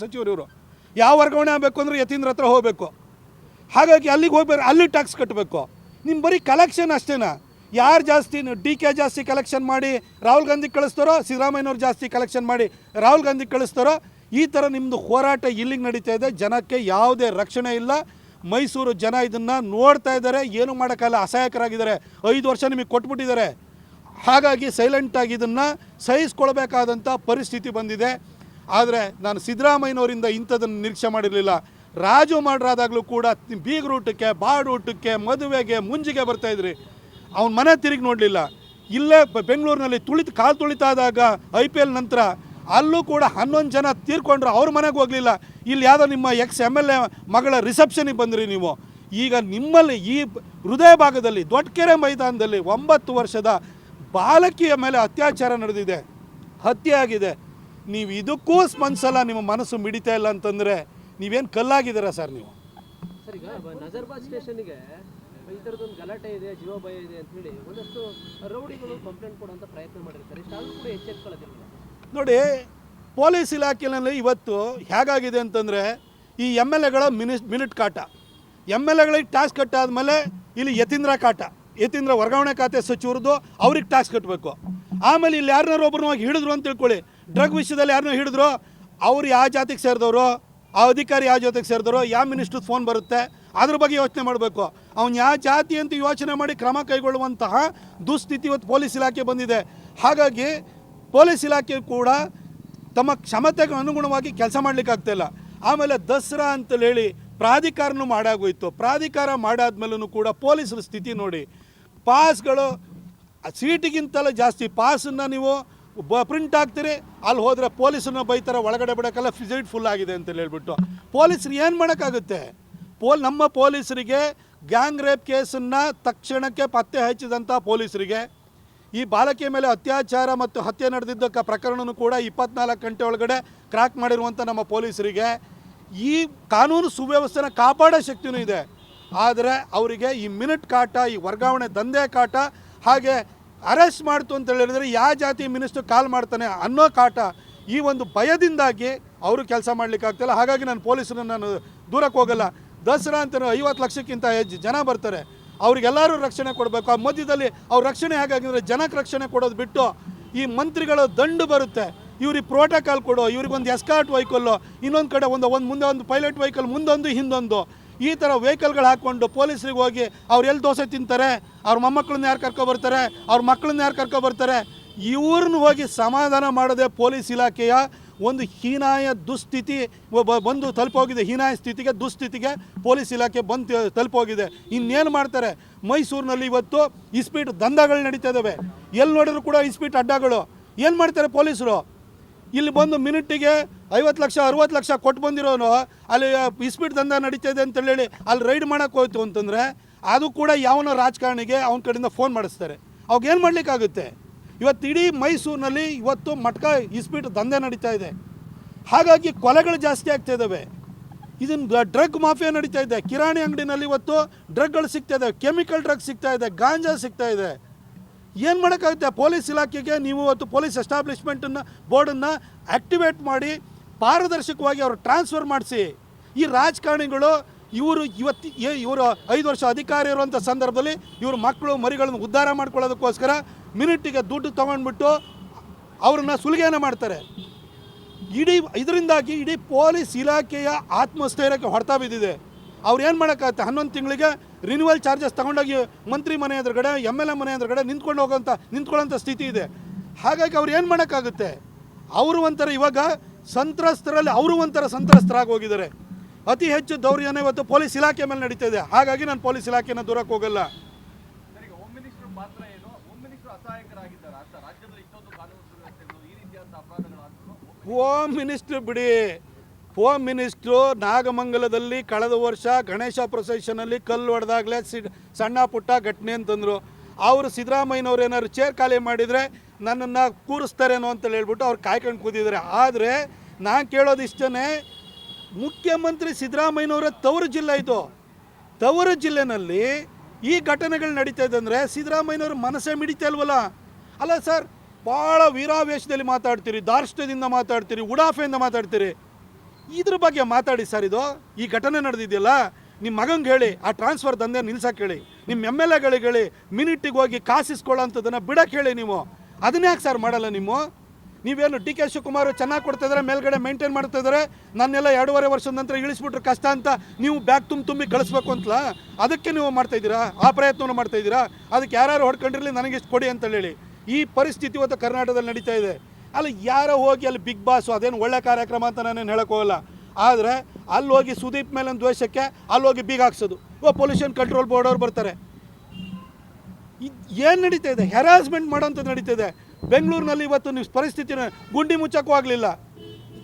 ಸಚಿವರು ಇವರು. ಯಾವ ವರ್ಗಾವಣೆ ಆಗಬೇಕು ಅಂದರೆ ಯತೀಂದ್ರ ಹತ್ರ ಹೋಗಬೇಕು. ಹಾಗಾಗಿ ಅಲ್ಲಿಗೆ ಹೋಗ್ಬೇಕು, ಅಲ್ಲಿ ಟ್ಯಾಕ್ಸ್ ಕಟ್ಟಬೇಕು ನಿಮ್ಮ ಬರೀ ಕಲೆಕ್ಷನ್ ಅಷ್ಟೇನಾ? ಯಾರು ಜಾಸ್ತಿ ಡಿ ಕೆ ಜಾಸ್ತಿ ಕಲೆಕ್ಷನ್ ಮಾಡಿ ರಾಹುಲ್ ಗಾಂಧಿ ಕಳಿಸ್ತಾರೋ, ಸಿದ್ದರಾಮಯ್ಯನವ್ರು ಜಾಸ್ತಿ ಕಲೆಕ್ಷನ್ ಮಾಡಿ ರಾಹುಲ್ ಗಾಂಧಿ ಕಳಿಸ್ತಾರೋ, ಈ ಥರ ನಿಮ್ಮದು ಹೋರಾಟ ಇಲ್ಲಿಗೆ ನಡೀತಾ ಇದೆ. ಜನಕ್ಕೆ ಯಾವುದೇ ರಕ್ಷಣೆ ಇಲ್ಲ. ಮೈಸೂರು ಜನ ಇದನ್ನು ನೋಡ್ತಾ ಇದ್ದಾರೆ. ಏನು ಮಾಡೋಕ್ಕಲ್ಲ ಅಸಹಾಯಕರಾಗಿದ್ದಾರೆ. ಐದು ವರ್ಷ ನಿಮಗೆ ಕೊಟ್ಬಿಟ್ಟಿದ್ದಾರೆ. ಹಾಗಾಗಿ ಸೈಲೆಂಟಾಗಿ ಇದನ್ನು ಸಹಿಸ್ಕೊಳ್ಬೇಕಾದಂಥ ಪರಿಸ್ಥಿತಿ ಬಂದಿದೆ. ಆದರೆ ನಾನು ಸಿದ್ದರಾಮಯ್ಯನವರಿಂದ ಇಂಥದನ್ನು ನಿರೀಕ್ಷೆ ಮಾಡಿರಲಿಲ್ಲ. ರಾಜು ಮಾಡ್ರಾದಾಗಲೂ ಕೂಡ ಬೀಗ್ರೂಟಕ್ಕೆ ಬಾಡು ಊಟಕ್ಕೆ ಮದುವೆಗೆ, ಮುಂಜಿಗೆ ಬರ್ತಾಯಿದ್ರಿ ಅವನ ಮನೆ ತಿರುಗಿ ನೋಡಲಿಲ್ಲ. ಇಲ್ಲೇ ಬೆಂಗಳೂರಿನಲ್ಲಿ ತುಳಿತು, ಕಾಲು ತುಳಿತಾದಾಗ ಐ ಪಿ ಎಲ್ ನಂತರ ಅಲ್ಲೂ ಕೂಡ ಹನ್ನೊಂದು ಜನ ತೀರ್ಕೊಂಡ್ರು, ಅವ್ರ ಮನೆಗೆ ಹೋಗಲಿಲ್ಲ. ಇಲ್ಲಿ ಯಾವುದೋ ನಿಮ್ಮ ಎಕ್ಸ್ ಎಂ ಎಲ್ ಎ ಮಗಳ ರಿಸೆಪ್ಷನಿಗೆ ಬಂದ್ರಿ ನೀವು. ಈಗ ನಿಮ್ಮಲ್ಲಿ ಈ ಹೃದಯ ಭಾಗದಲ್ಲಿ ದೊಡ್ಡಕೆರೆ ಮೈದಾನದಲ್ಲಿ ಒಂಬತ್ತು ವರ್ಷದ ಬಾಲಕಿಯ ಮೇಲೆ ಅತ್ಯಾಚಾರ ನಡೆದಿದೆ. ಹತ್ಯೆ ಆಗಿದೆ. ನೀವು ಇದಕ್ಕೂ ಸ್ಪಂದಿಸಲ್ಲ ನಿಮ್ಮ ಮನಸ್ಸು ಮಿಡಿತಾ ಇಲ್ಲ ಅಂತಂದರೆ ನೀವೇನು ಕಲ್ಲಾಗಿದ್ದೀರಾ ಸರ್ ನೀವು? ಸರ್ ಈಗ ಬ- ನಜರ್ಬಾದ್ ಸ್ಟೇಷನ್ಗೆ ಈ ಥರದೊಂದು ಗಲಾಟೆ ಇದೆ ಜೀವ ಭಯ ಇದೆ ಅಂತ ಹೇಳಿ ಒಂದಷ್ಟು ರೌಡಿಗಳು ಕಂಪ್ಲೇಂಟ್ ಕೊಡುವಂಥ ಪ್ರಯತ್ನ ಮಾಡಿರ್ತಾರೆ. ಇಷ್ಟಾದ್ರೂ ಕೂಡ ಎಚ್ಚೆತ್ಕೊಳ್ಳೋದಿಲ್ಲ ನೋಡಿ ಪೊಲೀಸ್ ಇಲಾಖೆಯಲ್ಲಿ ಇವತ್ತು ಹೇಗಾಗಿದೆ ಅಂತಂದರೆ ಈ ಎಂ ಎಲ್ ಎಗಳ ಮಿನಿಸ್ ಮಿನಿಟ್ ಕಾಟ. ಎಂ ಎಲ್ ಎಗಳಿಗೆ ಟ್ಯಾಕ್ಸ್ ಕಟ್ಟಾದ್ಮೇಲೆ ಇಲ್ಲಿ ಯತೀಂದ್ರ ಕಾಟ. ಯತೀಂದ್ರ ವರ್ಗಾವಣೆ ಖಾತೆ ಸಚಿವರದ್ದು ಅವ್ರಿಗೆ ಟ್ಯಾಕ್ಸ್ ಕಟ್ಟಬೇಕು ಆಮೇಲೆ ಇಲ್ಲಿ ಯಾರನ್ನಾರು ಒಬ್ಬರನ್ನ ಹೋಗಿ ಹಿಡಿದ್ರು ಅಂತ ತಿಳ್ಕೊಳ್ಳಿ. ಡ್ರಗ್ ವಿಷಯದಲ್ಲಿ ಯಾರನ್ನೋ ಹಿಡಿದ್ರು, ಅವ್ರು ಯಾವ ಜಾತಿಗೆ ಸೇರಿದವರು, ಆ ಅಧಿಕಾರಿ ಯಾವ ಜಾತಿಗೆ ಸೇರಿದವರು, ಯಾವ ಮಿನಿಸ್ಟ್ರ್ ಫೋನ್ ಬರುತ್ತೆ, ಅದ್ರ ಬಗ್ಗೆ ಯೋಚನೆ ಮಾಡಬೇಕು. ಅವ್ನು ಯಾವ ಜಾತಿ ಅಂತ ಯೋಚನೆ ಮಾಡಿ ಕ್ರಮ ಕೈಗೊಳ್ಳುವಂತಹ ದುಸ್ಥಿತಿ ಇವತ್ತು ಪೊಲೀಸ್ ಇಲಾಖೆ ಬಂದಿದೆ. ಹಾಗಾಗಿ ಪೊಲೀಸ್ ಇಲಾಖೆ ಕೂಡ ತಮ್ಮ ಕ್ಷಮತೆಗೆ ಅನುಗುಣವಾಗಿ ಕೆಲಸ ಮಾಡಲಿಕ್ಕಾಗ್ತಿಲ್ಲ ಆಮೇಲೆ ದಸರಾ ಅಂತೇಳಿ ಹೇಳಿ ಪ್ರಾಧಿಕಾರನೂ ಮಾಡಾಗೋಯಿತು. ಪ್ರಾಧಿಕಾರ ಮಾಡಾದ್ಮೇಲೂ ಕೂಡ ಪೊಲೀಸರ ಸ್ಥಿತಿ ನೋಡಿ, ಪಾಸ್ಗಳು, ಸೀಟಿಗಿಂತಲೂ ಜಾಸ್ತಿ, ಪಾಸನ್ನು ನೀವು ಬ ಪ್ರಿಂಟ್ ಹಾಕ್ತೀರಿ, ಅಲ್ಲಿ ಹೋದರೆ ಪೊಲೀಸನ್ನ ಬೈತಾರೆ, ಒಳಗಡೆ ಬಿಡೋಕ್ಕೆಲ್ಲ ಫಿಸಿಟ್ ಫುಲ್ ಆಗಿದೆ ಅಂತೇಳಿ ಹೇಳ್ಬಿಟ್ಟು. ಪೊಲೀಸರು ಏನು ಮಾಡೋಕ್ಕಾಗುತ್ತೆ? ಪೋಲ್, ನಮ್ಮ ಪೊಲೀಸರಿಗೆ ಗ್ಯಾಂಗ್ ರೇಪ್ ಕೇಸನ್ನು ತಕ್ಷಣಕ್ಕೆ ಪತ್ತೆ ಹಚ್ಚಿದಂಥ ಪೊಲೀಸರಿಗೆ, ಈ ಬಾಲಕಿಯ ಮೇಲೆ ಅತ್ಯಾಚಾರ ಮತ್ತು ಹತ್ಯೆ ನಡೆದಿದ್ದ ಪ್ರಕರಣನೂ ಕೂಡ ಇಪ್ಪತ್ನಾಲ್ಕು ಗಂಟೆ ಒಳಗಡೆ ಕ್ರ್ಯಾಕ್ ಮಾಡಿರುವಂಥ ನಮ್ಮ ಪೊಲೀಸರಿಗೆ, ಈ ಕಾನೂನು ಸುವ್ಯವಸ್ಥೆನ ಕಾಪಾಡೋ ಶಕ್ತಿನೂ ಇದೆ. ಆದರೆ ಅವರಿಗೆ ಈ ಮಿನಿಟ್ ಕಾಟ, ಈ ವರ್ಗಾವಣೆ ದಂಧೆ ಕಾಟ, ಹಾಗೆ ಅರೆಸ್ಟ್ ಮಾಡ್ತು ಅಂತ ಹೇಳಿದ್ರೆ ಯಾವ ಜಾತಿ ಮಿನಿಸ್ಟರ್ ಕಾಲ್ ಮಾಡ್ತಾನೆ ಅನ್ನೋ ಕಾಟ ಈ ಒಂದು ಭಯದಿಂದಾಗಿ ಅವರು ಕೆಲಸ ಮಾಡ್ಲಿಕ್ಕೆ ಆಗ್ತಿಲ್ಲ. ಹಾಗಾಗಿ ನಾನು ಪೊಲೀಸರನ್ನು ನಾನು ದೂರಕ್ಕೆ ಹೋಗಲ್ಲ. ದಸರಾ ಅಂತ ಐವತ್ತು ಲಕ್ಷಕ್ಕಿಂತ ಹೆಚ್ಚು ಜನ ಬರ್ತಾರೆ. ಅವ್ರಿಗೆಲ್ಲರೂ ರಕ್ಷಣೆ ಕೊಡಬೇಕು. ಆ ಮಧ್ಯದಲ್ಲಿ ಅವ್ರ ರಕ್ಷಣೆ ಹೇಗಾಗಿದ್ರೆ ಜನಕ್ಕೆ ರಕ್ಷಣೆ ಕೊಡೋದು ಬಿಟ್ಟು ಈ ಮಂತ್ರಿಗಳ ದಂಡು ಬರುತ್ತೆ. ಇವ್ರಿಗೆ ಪ್ರೋಟೋಕಾಲ್ ಕೊಡು ಇವ್ರಿಗೊಂದು ಎಸ್ಕಾರ್ಟ್ ವೆಹಿಕಲ್ಲು ಇನ್ನೊಂದು ಕಡೆ ಒಂದು ಒಂದು ಮುಂದೆ ಒಂದು ಪೈಲಟ್ ವೆಹಿಕಲ್ ಮುಂದೊಂದು ಹಿಂದೊಂದು. ಈ ಥರ ವೆಹಿಕಲ್ಗಳು ಹಾಕ್ಕೊಂಡು ಪೊಲೀಸರಿಗೆ ಹೋಗಿ ಅವ್ರು ಎಲ್ಲಿ ದೋಸೆ ತಿಂತಾರೆ, ಅವ್ರ ಮೊಮ್ಮಕ್ಕಳನ್ನ ಯಾರು ಕರ್ಕೊಬರ್ತಾರೆ ಅವ್ರ ಮಕ್ಕಳನ್ನ ಯಾರು ಕರ್ಕೊಬರ್ತಾರೆ ಇವ್ರನ್ನ ಹೋಗಿ ಸಮಾಧಾನ ಮಾಡದೆ ಪೊಲೀಸ್ ಇಲಾಖೆಯ ಒಂದು ಹೀನಾಯ ದುಸ್ಥಿತಿ ಬಂದು ತಲುಪೋಗಿದೆ, ಹೀನಾಯ ಸ್ಥಿತಿಗೆ, ದುಸ್ಥಿತಿಗೆ ಪೊಲೀಸ್ ಇಲಾಖೆ ಬಂದು ತಲುಪೋಗಿದೆ. ಇನ್ನೇನು ಮಾಡ್ತಾರೆ? ಮೈಸೂರಿನಲ್ಲಿ ಇವತ್ತು ಇಸ್ಪೀಟ್ ದಂಧಗಳು ನಡೀತಾ ಇದ್ದಾವೆ ಎಲ್ಲಿ ನೋಡಿದ್ರು ಕೂಡ ಇಸ್ಪೀಟ್ ಅಡ್ಡಗಳು. ಏನು ಮಾಡ್ತಾರೆ ಪೊಲೀಸರು? ಇಲ್ಲಿ ಬಂದು ಮಿನಿಟ್ಟಿಗೆ ಐವತ್ತು ಲಕ್ಷ, ಅರುವತ್ತು ಲಕ್ಷ ಕೊಟ್ಟು ಬಂದಿರೋನು, ಅಲ್ಲಿ ಇಸ್ಪೀಡ್ ದಂಧ ನಡೀತಾ ಇದೆ ಅಂತೇಳಿ ಹೇಳಿ ಅಲ್ಲಿ ರೈಡ್ ಮಾಡೋಕ್ಕೆ ಹೋಯ್ತು ಅಂತಂದರೆ ಅದು ಕೂಡ ಯಾವನೋ ರಾಜಕಾರಣಿಗೆ ಅವನ ಕಡೆಯಿಂದ ಫೋನ್ ಮಾಡಿಸ್ತಾರೆ. ಏನು ಮಾಡಲಿಕ್ಕಾಗುತ್ತೆ? ಇವತ್ತು ಇಡೀ ಮೈಸೂರಿನಲ್ಲಿ ಇವತ್ತು ಮಟ್ಕ ಇಸ್ಪೀಟ್ ದಂಧೆ ನಡೀತಾ ಇದೆ. ಹಾಗಾಗಿ ಕೊಲೆಗಳು ಜಾಸ್ತಿ ಆಗ್ತಾ ಇದ್ದಾವೆ ಇದನ್ನು ಡ್ರಗ್ ಮಾಫಿಯಾ ನಡೀತಾ ಇದೆ. ಕಿರಾಣಿ ಅಂಗಡಿನಲ್ಲಿ ಇವತ್ತು ಡ್ರಗ್ಗಳು ಸಿಗ್ತಾ ಇದೆ ಕೆಮಿಕಲ್ ಡ್ರಗ್ ಸಿಗ್ತಾ ಇದೆ. ಗಾಂಜಾ ಸಿಗ್ತಾ ಇದೆ. ಏನು ಮಾಡೋಕ್ಕಾಗುತ್ತೆ? ಪೊಲೀಸ್ ಇಲಾಖೆಗೆ ನೀವು ಇವತ್ತು ಪೊಲೀಸ್ ಎಸ್ಟಾಬ್ಲಿಷ್ಮೆಂಟನ್ನು, ಬೋರ್ಡನ್ನು ಆ್ಯಕ್ಟಿವೇಟ್ ಮಾಡಿ ಪಾರದರ್ಶಕವಾಗಿ ಅವರು ಟ್ರಾನ್ಸ್ಫರ್ ಮಾಡಿಸಿ. ಈ ರಾಜಕಾರಣಿಗಳು ಇವರು ಇವತ್ತು ಇವರು ಐದು ವರ್ಷ ಅಧಿಕಾರ ಇರುವಂಥ ಸಂದರ್ಭದಲ್ಲಿ ಇವರು ಮಕ್ಕಳು, ಮರಿಗಳನ್ನು ಉದ್ಧಾರ ಮಾಡ್ಕೊಳ್ಳೋದಕ್ಕೋಸ್ಕರ ಮಿನಿಟಿಗೆ ದುಡ್ಡು ತೊಗೊಂಡ್ಬಿಟ್ಟು ಅವ್ರನ್ನ ಸುಲಿಗೆಯನ್ನು ಮಾಡ್ತಾರೆ. ಇಡೀ, ಇದರಿಂದಾಗಿ ಇಡೀ ಪೊಲೀಸ್ ಇಲಾಖೆಯ ಆತ್ಮಸ್ಥೈರ್ಯಕ್ಕೆ ಹೊಡೆತ ಬಿದ್ದಿದೆ. ಅವ್ರು ಏನು ಮಾಡೋಕ್ಕಾಗತ್ತೆ? ಹನ್ನೊಂದು ತಿಂಗಳಿಗೆ ರಿನ್ಯೂವಲ್ ಚಾರ್ಜಸ್ ತಗೊಂಡೋಗಿ ಮಂತ್ರಿ ಮನೆ ಎದುರುಗಡೆ ಎಂ ಎಲ್ ಎ ಮನೆ ಎದುರುಗಡೆ ನಿಂತ್ಕೊಂಡು ಹೋಗೋಂಥ ನಿಂತ್ಕೊಳ್ಳೋಂಥ ಸ್ಥಿತಿ ಇದೆ. ಹಾಗಾಗಿ ಅವ್ರು ಏನು ಮಾಡೋಕ್ಕಾಗುತ್ತೆ? ಅವರು ಒಂಥರ ಇವಾಗ ಸಂತ್ರಸ್ತರಲ್ಲಿ ಅವರು ಒಂಥರ ಸಂತ್ರಸ್ತರಾಗಿ ಹೋಗಿದ್ದಾರೆ ಅತಿ ಹೆಚ್ಚು ದೌರ್ಯನ ಇವತ್ತು ಪೊಲೀಸ್ ಇಲಾಖೆ ಮೇಲೆ ನಡೀತಾ ಇದೆ. ಹಾಗಾಗಿ ನಾನು ಪೊಲೀಸ್ ಇಲಾಖೆಯನ್ನು ದೂರಕ್ಕೆ ಹೋಗಲ್ಲ. ಹೋಮ್ ಮಿನಿಸ್ಟ್ರ್ ಬಿಡಿ. ಹೋಮ್ ಮಿನಿಸ್ಟ್ರು ನಾಗಮಂಗಲದಲ್ಲಿ ಕಳೆದ ವರ್ಷ ಗಣೇಶ ಪ್ರೊಸೆಷನಲ್ಲಿ ಕಲ್ಲು ಹೊಡೆದಾಗಲೇ ಸಿ, ಸಣ್ಣ ಪುಟ್ಟ ಘಟನೆ ಅಂತಂದರು. ಅವರು ಸಿದ್ದರಾಮಯ್ಯನವ್ರು ಏನಾದ್ರು ಚೇರ್ ಖಾಲಿ ಮಾಡಿದರೆ ನನ್ನನ್ನು ಕೂರಿಸ್ತಾರೇನೋ ಅಂತ ಹೇಳ್ಬಿಟ್ಟು ಅವ್ರು ಕಾಯ್ಕೊಂಡು ಕೂತಿದ್ದಾರೆ. ಆದರೆ ನಾನು ಕೇಳೋದು ಇಷ್ಟನೇ, ಮುಖ್ಯಮಂತ್ರಿ ಸಿದ್ದರಾಮಯ್ಯನವರ ತವರು ಜಿಲ್ಲೆ ಇದು. ತವರು ಜಿಲ್ಲೆನಲ್ಲಿ ಈ ಘಟನೆಗಳು ನಡೀತಾ ಇದೆ ಅಂದರೆ ಸಿದ್ದರಾಮಯ್ಯನವ್ರ ಮನಸ್ಸೇ ಮಿಡಿತಾ ಇಲ್ವಲ್ಲ? ಅಲ್ಲ ಸರ್ ಭಾಳ ವೀರಾವೇಶದಲ್ಲಿ ಮಾತಾಡ್ತೀರಿ ದಾರ್ಷ್ಟ್ಯದಿಂದ ಮಾತಾಡ್ತೀರಿ, ಉಡಾಫೆಯಿಂದ ಮಾತಾಡ್ತೀರಿ. ಇದ್ರ ಬಗ್ಗೆ ಮಾತಾಡಿ ಸರ್ ಇದು. ಈ ಘಟನೆ ನಡೆದಿದೆಯಲ್ಲ ನಿಮ್ಮ ಮಗಂಗೆ ಹೇಳಿ, ಆ ಟ್ರಾನ್ಸ್ಫರ್ ದಂಧೆ ನಿಲ್ಸಕ್ಕೆ ಹೇಳಿ ನಿಮ್ಮ ಎಂ ಎಲ್ ಎಗಳಿಗೆ ಹೇಳಿ ಮಿನಿಟ್ಟಿಗೆ ಹೋಗಿ ಕಾಸಿಸ್ಕೊಳ್ಳೋಂಥದ್ದನ್ನು ಬಿಡಕ್ಕೆ ಹೇಳಿ ನೀವು. ಅದನ್ನ ಯಾಕೆ ಸರ್ ಮಾಡಲ್ಲ ನೀವು? ನೀವೇನು ಡಿ ಕೆ ಶಿವಕುಮಾರ್ ಚೆನ್ನಾಗಿ ಕೊಡ್ತಿದ್ದಾರೆ ಮೇಲ್ಗಡೆ ಮೇಂಟೈನ್ ಮಾಡ್ತಿದ್ದಾರೆ ನನ್ನೆಲ್ಲ ಎರಡೂವರೆ ವರ್ಷದ ನಂತರ ಇಳಿಸ್ಬಿಟ್ರೆ ಕಷ್ಟ ಅಂತ ನೀವು ಬ್ಯಾಗ್ ತುಂಬ ತುಂಬಿ ಕಳಿಸ್ಬೇಕು ಅಂತಲ್ಲ, ಅದಕ್ಕೆ ನೀವು ಮಾಡ್ತಾ ಇದ್ದೀರಾ? ಆ ಪ್ರಯತ್ನವನ್ನು ಮಾಡ್ತಾ ಇದ್ದೀರಾ? ಅದಕ್ಕೆ ಯಾರ್ಯಾರು ಹೊಡ್ಕೊಂಡಿರಲಿ ನನಗೆ ಇಷ್ಟು ಕೊಡಿ ಅಂತ ಹೇಳಿ. ಈ ಪರಿಸ್ಥಿತಿ ಇವತ್ತು ಕರ್ನಾಟಕದಲ್ಲಿ ನಡೀತಾ ಇದೆ. ಅಲ್ಲಿ ಯಾರೋ ಹೋಗಿ ಅಲ್ಲಿ ಬಿಗ್ ಬಾಸು, ಅದೇನು ಒಳ್ಳೆ ಕಾರ್ಯಕ್ರಮ ಅಂತ ನಾನೇನು ಹೇಳೋಕ್ಕೋಗಲ್ಲ ಆದರೆ ಅಲ್ಲಿ ಹೋಗಿ ಸುದೀಪ್ ಮೇಲಿನ ದ್ವೇಷಕ್ಕೆ ಅಲ್ಲಿ ಹೋಗಿ ಬೀಗ ಹಾಕ್ಸೋದು. ಓ ಪೊಲ್ಯೂಷನ್ ಕಂಟ್ರೋಲ್ ಬೋರ್ಡ್ ಅವ್ರು ಬರ್ತಾರೆ. ಏನು ನಡೀತಾ ಇದೆ? ಹೆರಾಸ್ಮೆಂಟ್ ಮಾಡೋಂಥದ್ದು ನಡೀತಾ ಇದೆ. ಬೆಂಗಳೂರಿನಲ್ಲಿ ಇವತ್ತು ನೀವು ಪರಿಸ್ಥಿತಿನ ಗುಂಡಿ ಮುಚ್ಚಕ್ಕೂ ಆಗಲಿಲ್ಲ.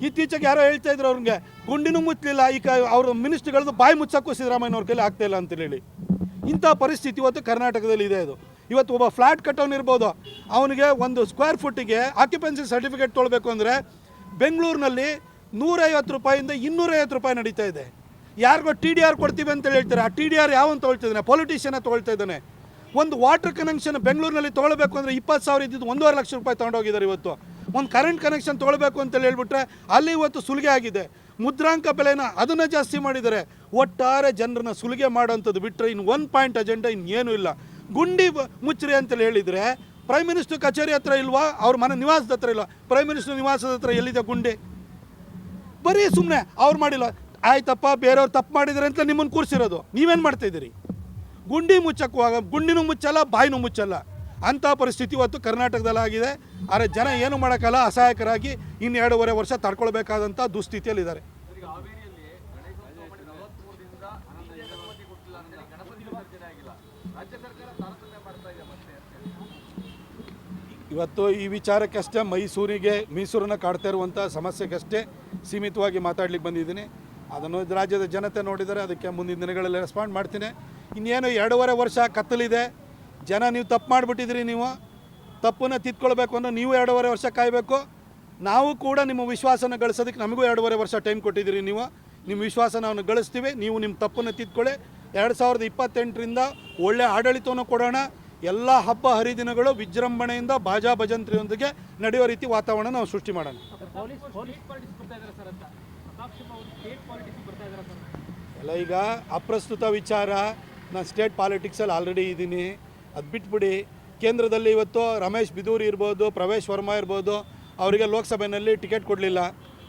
ಇತ್ತೀಚೆಗೆ ಯಾರೋ ಹೇಳ್ತಾ ಇದ್ರು ಅವ್ರಿಗೆ, ಗುಂಡಿನೂ ಮುಚ್ಚಲಿಲ್ಲ ಈಗ ಅವ್ರ ಮಿನಿಸ್ಟ್ರಿಗಳದ್ದು ಬಾಯಿ ಮುಚ್ಚಕ್ಕೂ ಸಿದ್ದರಾಮಯ್ಯನವ್ರ ಕೈಲಿ ಆಗ್ತಾ ಇಲ್ಲ ಅಂತ ಹೇಳಿ. ಇಂಥ ಪರಿಸ್ಥಿತಿ ಇವತ್ತು ಕರ್ನಾಟಕದಲ್ಲಿ ಇದೆ ಅದು. ಇವತ್ತು ಒಬ್ಬ ಫ್ಲ್ಯಾಟ್ ಕಟ್ಟೋನಿರ್ಬೋದು ಅವನಿಗೆ ಒಂದು ಸ್ಕ್ವೇರ್ ಫುಟ್ಟಿಗೆ ಆಕ್ಯುಪೆನ್ಸಿ ಸರ್ಟಿಫಿಕೇಟ್ ತೊಗೊಳ್ಬೇಕು ಅಂದರೆ ಬೆಂಗಳೂರಿನಲ್ಲಿ ನೂರೈವತ್ತು ರೂಪಾಯಿಂದ ಇನ್ನೂರೈವತ್ತು ರೂಪಾಯಿ ನಡೀತಾ ಇದೆ. ಯಾರಿಗೋ ಟಿ ಡಿ ಆರ್ ಕೊಡ್ತೀವಿ ಅಂತ ಹೇಳ್ತಾರೆ? ಆ ಟಿ ಡಿ ಆರ್ ಯಾವನ್ ತೊಗೊಳ್ತಿದ್ದಾನೆ ಪೊಲಿಟಿಷಿಯನ್ನ ತೊಗೊಳ್ತಾ ಇದ್ದಾನೆ. ಒಂದು ವಾಟರ್ ಕನೆಕ್ಷನ್ ಬೆಂಗಳೂರಿನಲ್ಲಿ ತೊಗೊಳ್ಬೇಕು ಅಂದರೆ ಇಪ್ಪತ್ತು ಸಾವಿರ ಇದ್ದಿದ್ದು ಒಂದೂವರೆ ಲಕ್ಷ ರೂಪಾಯಿ ತೊಗೊಂಡೋಗಿದ್ದಾರೆ ಇವತ್ತು. ಒಂದು ಕರೆಂಟ್ ಕನೆಕ್ಷನ್ ತೊಗೊಳ್ಬೇಕು ಅಂತೇಳಿ ಹೇಳ್ಬಿಟ್ರೆ ಅಲ್ಲಿ ಇವತ್ತು ಸುಲಿಗೆ ಆಗಿದೆ. ಮುದ್ರಾಂಕ ಬೆಲೆನ ಅದನ್ನು ಜಾಸ್ತಿ ಮಾಡಿದ್ದಾರೆ. ಒಟ್ಟಾರೆ ಜನರನ್ನ ಸುಲಿಗೆ ಮಾಡೋಂಥದ್ದು ಬಿಟ್ಟರೆ ಇನ್ನು ಒನ್ ಪಾಯಿಂಟ್ ಅಜೆಂಡಾ ಇನ್ನೇನು ಇಲ್ಲ. ಗುಂಡಿ ಮುಚ್ಚ್ರಿ ಅಂತೇಳಿ ಹೇಳಿದರೆ ಪ್ರೈಮ್ ಮಿನಿಸ್ಟರ್ ಕಚೇರಿ ಹತ್ರ ಇಲ್ವಾ? ಅವ್ರ ಮನೆ ನಿವಾಸದ ಹತ್ರ ಇಲ್ವಾ ಪ್ರೈಮ್ ಮಿನಿಸ್ಟರ್ ನಿವಾಸದ ಹತ್ರ ಎಲ್ಲಿದೆ ಗುಂಡಿ? ಬರೀ ಸುಮ್ಮನೆ ಅವ್ರು ಮಾಡಿಲ್ಲ. ಆಯ್ತಪ್ಪ, ಬೇರೆಯವ್ರು ತಪ್ಪು ಮಾಡಿದ್ದಾರೆ ಅಂತ ನಿಮ್ಮನ್ನು ಕೂರಿಸಿರೋದು. ನೀವೇನು ಮಾಡ್ತಾ ಇದ್ದೀರಿ? ಗುಂಡಿ ಮುಚ್ಚಕ್ಕುವಾಗ, ಗುಂಡಿನೂ ಮುಚ್ಚಲ್ಲ, ಬಾಯಿನೂ ಮುಚ್ಚಲ್ಲ. ಅಂಥ ಪರಿಸ್ಥಿತಿ ಇವತ್ತು ಕರ್ನಾಟಕದಲ್ಲಾಗಿದೆ. ಆದರೆ ಜನ ಏನು ಮಾಡೋಕ್ಕಲ್ಲ, ಅಸಹಾಯಕರಾಗಿ ಇನ್ನು ಎರಡೂವರೆ ವರ್ಷ ತಡ್ಕೊಳ್ಬೇಕಾದಂಥ ದುಸ್ಥಿತಿಯಲ್ಲಿದ್ದಾರೆ ಈಗ ಹಾವೇರಿಯಲ್ಲಿ ಗಣೇಶೋತ್ಸವ ಮಾಡಿ ನಲವತ್ಮೂರು ದಿನದಿಂದ DJಗೆ ಅನುಮತಿ ಕೊಟ್ಟಿಲ್ಲ ಅಂತೇಳಿ ಗಣಪತಿ ವಿಸರ್ಜನೆ ಆಗಿಲ್ಲ ರಾಜ್ಯ ಸರ್ಕಾರ ತಾರತಮ್ಯ ಮಾಡ್ತಾ ಇದೆ ಮತ್ತೆ ಅಂತ ಹೇಳಿ. ಇವತ್ತು ಈ ವಿಚಾರಕ್ಕಷ್ಟೇ ಮೈಸೂರಿಗೆ, ಮೈಸೂರನ್ನು ಕಾಡ್ತಾ ಇರುವಂಥ ಸಮಸ್ಯೆಗಷ್ಟೇ ಸೀಮಿತವಾಗಿ ಮಾತಾಡ್ಲಿಕ್ಕೆ ಬಂದಿದ್ದೀನಿ. ಅದನ್ನು ರಾಜ್ಯದ ಜನತೆ ನೋಡಿದರೆ ಅದಕ್ಕೆ ಮುಂದಿನ ದಿನಗಳಲ್ಲಿ ರೆಸ್ಪಾಂಡ್ ಮಾಡ್ತೀನಿ. ಇನ್ನೇನು ಎರಡೂವರೆ ವರ್ಷ ಕತ್ತಲಿದೆ. ಜನ ನೀವು ತಪ್ಪು ಮಾಡಿಬಿಟ್ಟಿದ್ದೀರಿ ನೀವು. ತಪ್ಪನ್ನು ತಿದ್ಕೊಳ್ಬೇಕು ಅನ್ನೋ ನೀವು ಎರಡೂವರೆ ವರ್ಷ ಕಾಯಬೇಕು. ನಾವು ಕೂಡ ನಿಮ್ಮ ವಿಶ್ವಾಸನ ಗಳಿಸೋದಕ್ಕೆ ನಮಗೂ ಎರಡೂವರೆ ವರ್ಷ ಟೈಮ್ ಕೊಟ್ಟಿದ್ದೀರಿ ನೀವು. ನಿಮ್ಮ ವಿಶ್ವಾಸ ನಾವು ಗಳಿಸ್ತೀವಿ. ನೀವು ನಿಮ್ಮ ತಪ್ಪನ್ನು ತಿದ್ಕೊಳ್ಳಿ. ಎರಡು ಸಾವಿರದ ಇಪ್ಪತ್ತೆಂಟರಿಂದ ಒಳ್ಳೆ ಆಡಳಿತವನ್ನು ಕೊಡೋಣ. ಎಲ್ಲ ಹಬ್ಬ ಹರಿದಿನಗಳು ವಿಜೃಂಭಣೆಯಿಂದ ಬಾಜಾ ಭಜಂತ್ರಿಯೊಂದಿಗೆ ನಡೆಯೋ ರೀತಿ ವಾತಾವರಣ ನಾವು ಸೃಷ್ಟಿ ಮಾಡೋಣ. ಅಲ್ಲ ಈಗ ಅಪ್ರಸ್ತುತ ವಿಚಾರ ನಾನು ಸ್ಟೇಟ್ ಪಾಲಿಟಿಕ್ಸಲ್ಲಿ ಆಲ್ರೆಡಿ ಇದ್ದೀನಿ. ಅದು ಬಿಟ್ಬಿಡಿ. ಕೇಂದ್ರದಲ್ಲಿ ಇವತ್ತು ರಮೇಶ್ ಬಿದೂರಿ ಇರ್ಬೋದು ಪ್ರವೇಶ್ ವರ್ಮಾ ಇರ್ಬೋದು ಅವರಿಗೆ ಲೋಕಸಭೆಯಲ್ಲಿ ಟಿಕೆಟ್ ಕೊಡಲಿಲ್ಲ.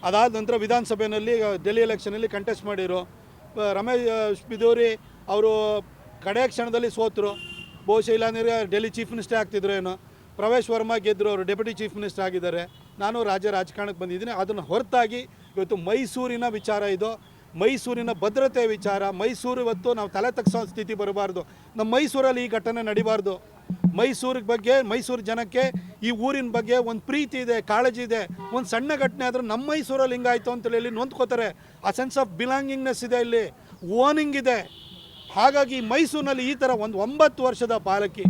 ಅದಾದ ನಂತರ ವಿಧಾನಸಭೆಯಲ್ಲಿ ಡೆಲ್ಲಿ ಎಲೆಕ್ಷನಲ್ಲಿ ಕಂಟೆಸ್ಟ್ ಮಾಡಿರು. ರಮೇಶ್ ಬಿದೂರಿ ಅವರು ಕಡೆಯ ಕ್ಷಣದಲ್ಲಿ ಸೋತರು. ಬಹುಶಃ ಇಲ್ಲಾಂದ್ರೆ ಡೆಲ್ಲಿ ಚೀಫ್ ಮಿನಿಸ್ಟರ್ ಆಗ್ತಿದ್ರು ಏನೋ. ಪ್ರವೇಶ್ ವರ್ಮಾ ಗೆದ್ದರು ಅವರು, ಡೆಪ್ಯೂಟಿ ಚೀಫ್ ಮಿನಿಸ್ಟರ್ ಆಗಿದ್ದಾರೆ. ನಾನು ರಾಜ್ಯ ರಾಜಕಾರಣಕ್ಕೆ ಬಂದಿದ್ದೀನಿ. ಅದನ್ನು ಹೊರತಾಗಿ ಇವತ್ತು ಮೈಸೂರಿನ ವಿಚಾರ ಇದು. ಮೈಸೂರಿನ ಭದ್ರತೆ ವಿಚಾರ. ಮೈಸೂರು ಇವತ್ತು ನಾವು ತಲೆ ತಗ್ಸೋ ಸ್ಥಿತಿ ಬರಬಾರ್ದು. ನಮ್ಮ ಮೈಸೂರಲ್ಲಿ ಈ ಘಟನೆ ನಡಿಬಾರ್ದು. ಮೈಸೂರಿಗೆ ಬಗ್ಗೆ, ಮೈಸೂರು ಜನಕ್ಕೆ ಈ ಊರಿನ ಬಗ್ಗೆ ಒಂದು ಪ್ರೀತಿ ಇದೆ, ಕಾಳಜಿ ಇದೆ. ಒಂದು ಸಣ್ಣ ಘಟನೆ ಆದರೂ ನಮ್ಮ ಮೈಸೂರಲ್ಲಿ ಹಿಂಗಾಯಿತು ಅಂತೇಳಿ ಇಲ್ಲಿ ನೊಂದ್ಕೋತಾರೆ? ಆ ಸೆನ್ಸ್ ಆಫ್ ಬಿಲಾಂಗಿಂಗ್ನೆಸ್ ಇದೆ ಇಲ್ಲಿ. ಓನಿಂಗ್ ಇದೆ. ಹಾಗಾಗಿ ಮೈಸೂರಿನಲ್ಲಿ ಈ ಥರ ಒಂದು ಒಂಬತ್ತು ವರ್ಷದ ಬಾಲಕಿ,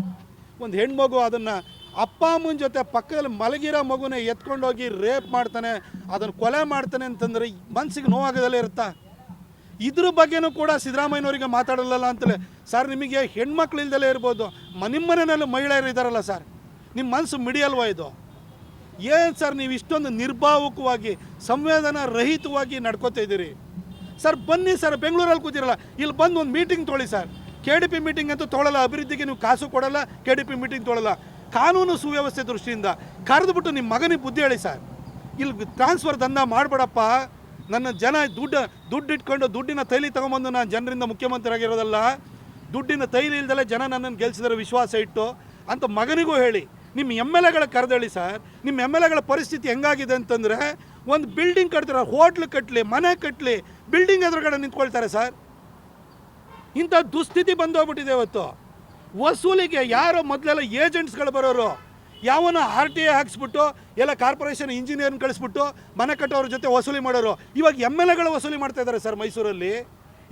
ಒಂದು ಹೆಣ್ಮಗು ಅದನ್ನು ಅಪ್ಪ ಅಮ್ಮನ ಜೊತೆ ಪಕ್ಕದಲ್ಲಿ ಮಲಗಿರೋ ಮಗುನೇ ಎತ್ಕೊಂಡೋಗಿ ರೇಪ್ ಮಾಡ್ತಾನೆ, ಅದನ್ನು ಕೊಲೆ ಮಾಡ್ತಾನೆ ಅಂತಂದರೆ ಮನಸ್ಸಿಗೆ ನೋವಾಗದಲ್ಲೇ ಇರುತ್ತಾ? ಇದ್ರ ಬಗ್ಗೆನೂ ಕೂಡ ಸಿದ್ದರಾಮಯ್ಯನವರಿಗೆ ಮಾತಾಡಲ್ಲ ಅಂತಲೇ ಸರ್, ನಿಮಗೆ ಹೆಣ್ಮಕ್ಳು ಇಲ್ದಲೇ ಇರ್ಬೋದು. ಮನೆಯಲ್ಲೂ ಮಹಿಳೆಯರು ಇದ್ದಾರಲ್ಲ ಸರ್? ನಿಮ್ಮ ಮನಸ್ಸು ಮಿಡಿಯಲ್ವಾ ಇದು? ಏನು ಸರ್ ನೀವು ಇಷ್ಟೊಂದು ನಿರ್ಭಾವಕವಾಗಿ ಸಂವೇದನಾ ರಹಿತವಾಗಿ ನಡ್ಕೋತಾ ಇದ್ದೀರಿ? ಸರ್, ಬನ್ನಿ ಸರ್, ಬೆಂಗಳೂರಲ್ಲಿ ಕೂತಿರಲ್ಲ. ಇಲ್ಲಿ ಬಂದು ಒಂದು ಮೀಟಿಂಗ್ ತೊಗೊಳ್ಳಿ sir. K D P meeting ಅಂತೂ ತೊಳಲ್ಲ, ಅಭಿವೃದ್ಧಿಗೆ ನೀವು ಕಾಸು ಕೊಡಲ್ಲ ಕೆ ಡಿ ಪಿ ಮೀಟಿಂಗ್ ತೊಳಲ್ಲ. ಕಾನೂನು ಸುವ್ಯವಸ್ಥೆ ದೃಷ್ಟಿಯಿಂದ ಕರೆದುಬಿಟ್ಟು ನಿಮ್ಮ ಮಗನಿಗೆ ಬುದ್ಧಿ ಹೇಳಿ ಸರ್. ಇಲ್ಲಿ ಟ್ರಾನ್ಸ್ಫರ್ ದಂಧ ಮಾಡಬೇಡಪ್ಪ. ನನ್ನ ಜನ ದುಡ್ಡು ದುಡ್ಡು ಇಟ್ಕೊಂಡು ದುಡ್ಡಿನ ತೈಲಿ ತೊಗೊಂಬಂದು ನಾನು ಜನರಿಂದ ಮುಖ್ಯಮಂತ್ರಿ ಆಗಿರೋದಲ್ಲ ದುಡ್ಡಿನ ತೈಲಿ ಇಲ್ದಲೆ ಜನ ನನ್ನನ್ನು ಗೆಲ್ಸಿದ್ರೆ ವಿಶ್ವಾಸ ಇಟ್ಟು ಅಂತ ಮಗನಿಗೂ ಹೇಳಿ. ನಿಮ್ಮ ಎಂ ಎಲ್ ಎಗಳ ಕರೆದೇಳಿ ಸರ್. ನಿಮ್ಮ ಎಂ ಎಲ್ ಎಗಳ ಪರಿಸ್ಥಿತಿ ಹೆಂಗಾಗಿದೆ ಅಂತಂದರೆ ಒಂದು ಬಿಲ್ಡಿಂಗ್ ಕಟ್ತಾರೆ ಹೋಟ್ಲು ಕಟ್ಟಲಿ ಮನೆ ಕಟ್ಟಲಿ ಬಿಲ್ಡಿಂಗ್ ಎದುರುಗಡೆ ನಿಂತ್ಕೊಳ್ತಾರೆ ಸರ್ ಇಂಥ ದುಸ್ಥಿತಿ ಬಂದೋಗ್ಬಿಟ್ಟಿದೆ ಇವತ್ತು. ವಸೂಲಿಗೆ ಯಾರೋ ಮೊದಲೆಲ್ಲ ಏಜೆಂಟ್ಸ್ಗಳು ಬರೋರು, ಯಾವನ ಆರ್ ಟಿ ಎ ಹಾಕ್ಸ್ಬಿಟ್ಟು, ಎಲ್ಲ ಕಾರ್ಪೊರೇಷನ್ ಇಂಜಿನಿಯರ್ನ ಕಳಿಸ್ಬಿಟ್ಟು ಮನೆ ಕಟ್ಟೋರ ಜೊತೆ ವಸೂಲಿ ಮಾಡೋರು. ಇವಾಗ ಎಂ ಎಲ್ ಎಗಳು ವಸೂಲಿ ಮಾಡ್ತಾ ಇದ್ದಾರೆ ಸರ್ ಮೈಸೂರಲ್ಲಿ.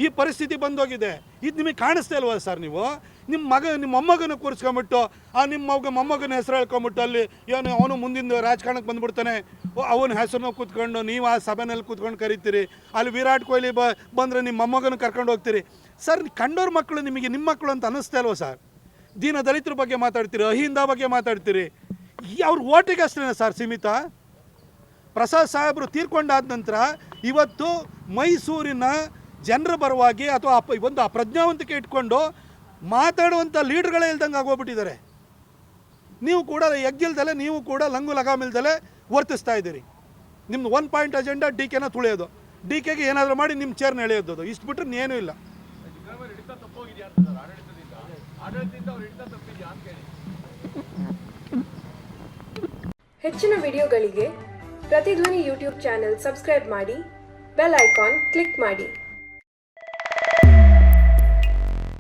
ಈ ಪರಿಸ್ಥಿತಿ ಬಂದೋಗಿದೆ. ಇದು ನಿಮಗೆ ಕಾಣಿಸ್ತಾ ಇಲ್ವಾ ಸರ್ ನೀವು? ನಿಮ್ಮ ಮಗ, ನಿಮ್ಮ ಮೊಮ್ಮಗನ ಕೂರಿಸ್ಕೊಂಬಿಟ್ಟು, ಆ ನಿಮ್ಮ ಮಗ, ಮೊಮ್ಮಗನ ಹೆಸರು ಹೇಳ್ಕೊಂಬಿಟ್ಟು ಅಲ್ಲಿ ಏನು ಅವನು ಮುಂದಿನ ರಾಜಕಾರಣಕ್ಕೆ ಬಂದ್ಬಿಡ್ತಾನೆ. ಅವನ ಹೆಸರನ್ನ ಕೂತ್ಕೊಂಡು ನೀವು ಆ ಸಭೆನಲ್ಲಿ ಕೂತ್ಕೊಂಡು ಕರಿತೀರಿ. ಅಲ್ಲಿ ವಿರಾಟ್ ಕೊಹ್ಲಿ ಬ, ಬಂದರೆ ನಿಮ್ಮ ಮೊಮ್ಮಗನ ಕರ್ಕೊಂಡು ಹೋಗ್ತೀರಿ. ಸರ್ ಕಂಡೋರ್ ಮಕ್ಕಳು ನಿಮಗೆ ನಿಮ್ಮ ಮಕ್ಕಳು ಅಂತ ಅನ್ನಿಸ್ತಾ ಇಲ್ವಾ ಸರ್? ದೀನ ದಲಿತರ ಬಗ್ಗೆ ಮಾತಾಡ್ತೀರಿ? ಅಹಿಂದ ಬಗ್ಗೆ ಮಾತಾಡ್ತೀರಿ? ಅವ್ರ ಓಟಿಗೆ ಅಷ್ಟೇ ಸರ್ ಸೀಮಿತ? ಪ್ರಸಾದ್ ಸಾಹೇಬರು ತೀರ್ಕೊಂಡಾದ ನಂತರ ಇವತ್ತು ಮೈಸೂರಿನ ಜನರ ಪರವಾಗಿ ಅಥವಾ ಒಂದು ಪ್ರಜ್ಞಾವಂತಿಕೆ ಇಟ್ಕೊಂಡು ಮಾತಾಡುವಂಥ ಲೀಡ್ರ್ಗಳೇ ಇಲ್ದಂಗೆ ಆಗೋಗ್ಬಿಟ್ಟಿದ್ದಾರೆ. ನೀವು ಕೂಡ ಎಗ್ಗಿಲ್ದಲೆ ನೀವು ಕೂಡ ಲಂಗು ಲಗಾಮಿಲ್ದಲೆ ವರ್ತಿಸ್ತಾ ಇದ್ದೀರಿ. ನಿಮ್ದು one point agenda D K ತುಳಿಯೋದು. D ಕೆಗೆ ಏನಾದರೂ ಮಾಡಿ ನಿಮ್ಮ ಚೇರ್ನ ಎಳೆಯೋದು. ಇಷ್ಟು ಬಿಟ್ಟರೆ ಏನೂ ಇಲ್ಲ. ಹೆಚ್ಚಿನ ವಿಡಿಯೋಗಳಿಗೆ ಪ್ರತಿಧ್ವನಿ ಯೂಟ್ಯೂಬ್ ಚಾನೆಲ್ ಸಬ್ಸ್ಕ್ರೈಬ್ ಮಾಡಿ, ಬೆಲ್ ಐಕಾನ್ ಕ್ಲಿಕ್ ಮಾಡಿ.